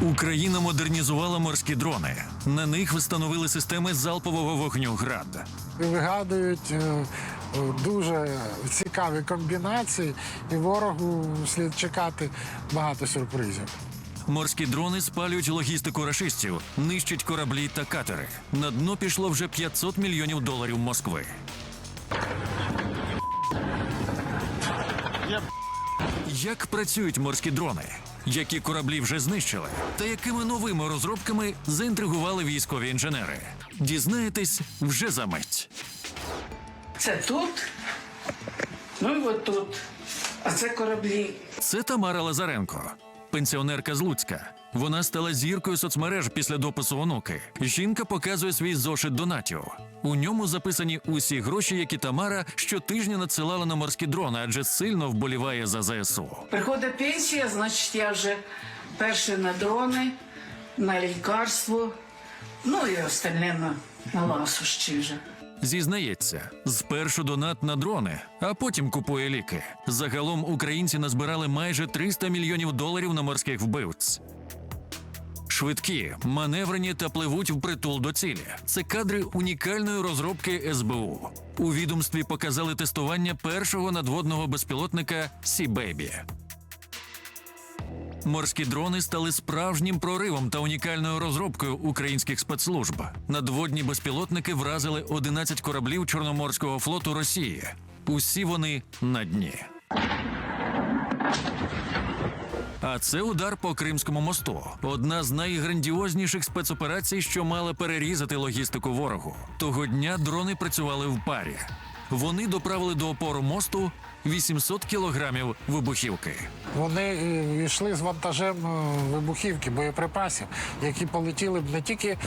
Україна модернізувала морські дрони. На них встановили системи залпового вогню град. вигадують е, е, дуже цікаві комбінації, і ворогу слід чекати багато сюрпризів. Морські дрони спалюють логістику рашистів, нищать кораблі та катери. На дно пішло вже 500 мільйонів доларів Москви. Як працюють морські дрони? Які кораблі вже знищили? Та якими новими розробками заінтригували військові інженери? Дізнаєтесь вже за мить. Це тут. Ну і от тут. А це кораблі. Це Тамара Лазаренко, пенсіонерка з Луцька. Вона стала зіркою соцмереж після допису онуки. Жінка показує свій зошит донатів. У ньому записані усі гроші, які Тамара щотижня надсилала на морські дрони, адже сильно вболіває за ЗСУ. Приходить пенсія, значить, я вже перше на дрони, на лікарство, ну і остальне на, на ласощі вже. Зізнається, спершу донат на дрони, а потім купує ліки. Загалом українці назбирали майже 300 мільйонів доларів на морських вбивць. Швидкі, маневрені та пливуть впритул до цілі. Це кадри унікальної розробки СБУ. У відомстві показали тестування першого надводного безпілотника Сі Бейбі. Морські дрони стали справжнім проривом та унікальною розробкою українських спецслужб. Надводні безпілотники вразили 11 кораблів Чорноморського флоту Росії. Усі вони на дні. А це удар по Кримському мосту. Одна з найграндіозніших спецоперацій, що мала перерізати логістику ворогу. Того дня дрони працювали в парі. Вони доправили до опору мосту 800 кілограмів вибухівки. Вони е, йшли з вантажем е, вибухівки, боєприпасів, які полетіли б не тільки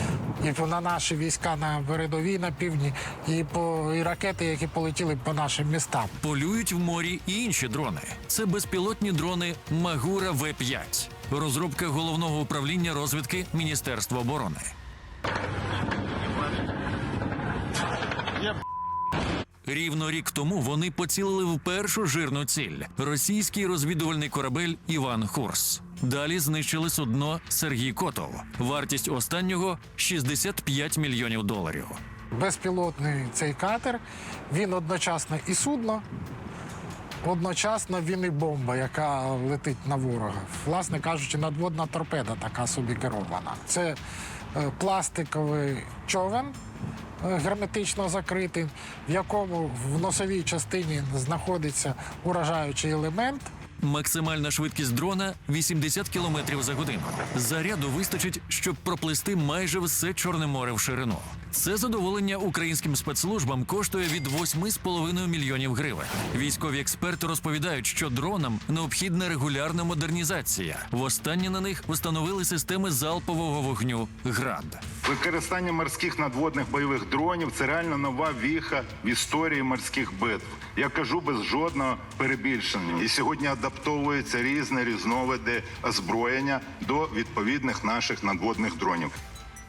і на наші війська на передовій на півдні, і по і ракети, які полетіли б по нашим містам. Полюють в морі і інші дрони. Це безпілотні дрони Магура В5. Розробка головного управління розвідки Міністерства оборони. Рівно рік тому вони поцілили в першу жирну ціль російський розвідувальний корабель Іван Хурс. Далі знищили судно Сергій Котов. Вартість останнього 65 мільйонів доларів. Безпілотний цей катер, він одночасно і судно, одночасно він і бомба, яка летить на ворога. Власне кажучи, надводна торпеда така собі керована. Це е, пластиковий човен. е, Герметично закритий, в якому в носовій частині знаходиться уражаючий елемент, Максимальна швидкість дрона 80 км за годину. Заряду вистачить, щоб проплисти майже все Чорне море в ширину. Це задоволення українським спецслужбам коштує від 8,5 мільйонів гривень. Військові експерти розповідають, що дронам необхідна регулярна модернізація. Востаннє на них встановили системи залпового вогню ГРАД. Використання морських надводних бойових дронів це реально нова віха в історії морських битв. Я кажу без жодного перебільшення. І сьогодні адаптовуються різні різновиди озброєння до відповідних наших надводних дронів.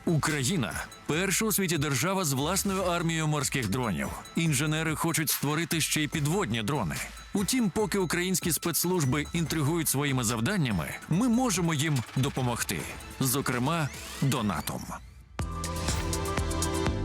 Україна перша у світі держава з власною армією морських дронів. Інженери хочуть створити ще й підводні дрони. Утім, поки українські спецслужби інтригують своїми завданнями, ми можемо їм допомогти, зокрема, донатом.